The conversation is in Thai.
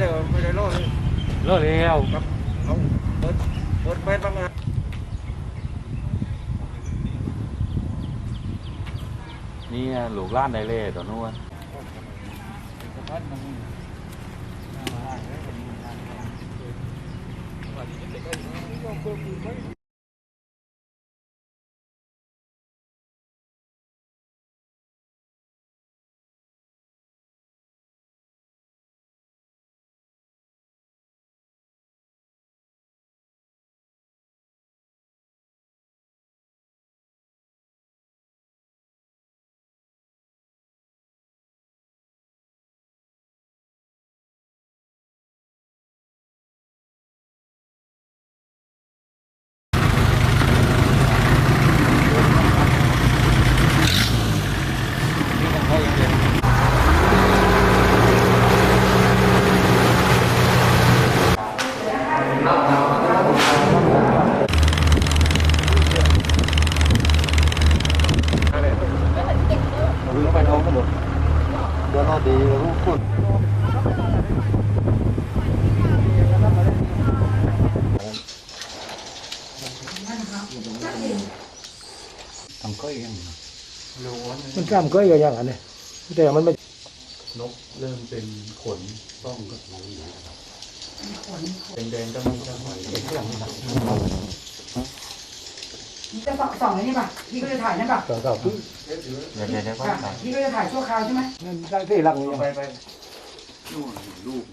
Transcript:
เลยไม่ได้โลดเลยเลิกแล้วครับเอาเปิดเปิดเปิดบ้างนะนี่ลูกล้านได้เลยตัวนู้นวิ่ เดี๋ยวนอนดีรู้คุณทำก็ยังมันกล้ามก้ยกันอย่างนั้นเนี่ยแต่มันไม่นกเริ่มเป็นขนต้องก็แดงๆก็มันจะหอยเป็นอย่างนี้นะ จะส่องส่องไอ้นี่ป่ะพี่ก็จะถ่ายนั่นป่ะต่อต่อเดี๋ยวเดี๋ยวเดี๋ยวค่ะพี่ก็จะถ่ายชั่วคราวใช่ไหมนั่นได้ที่รักนี่ไปไปนู่นลูก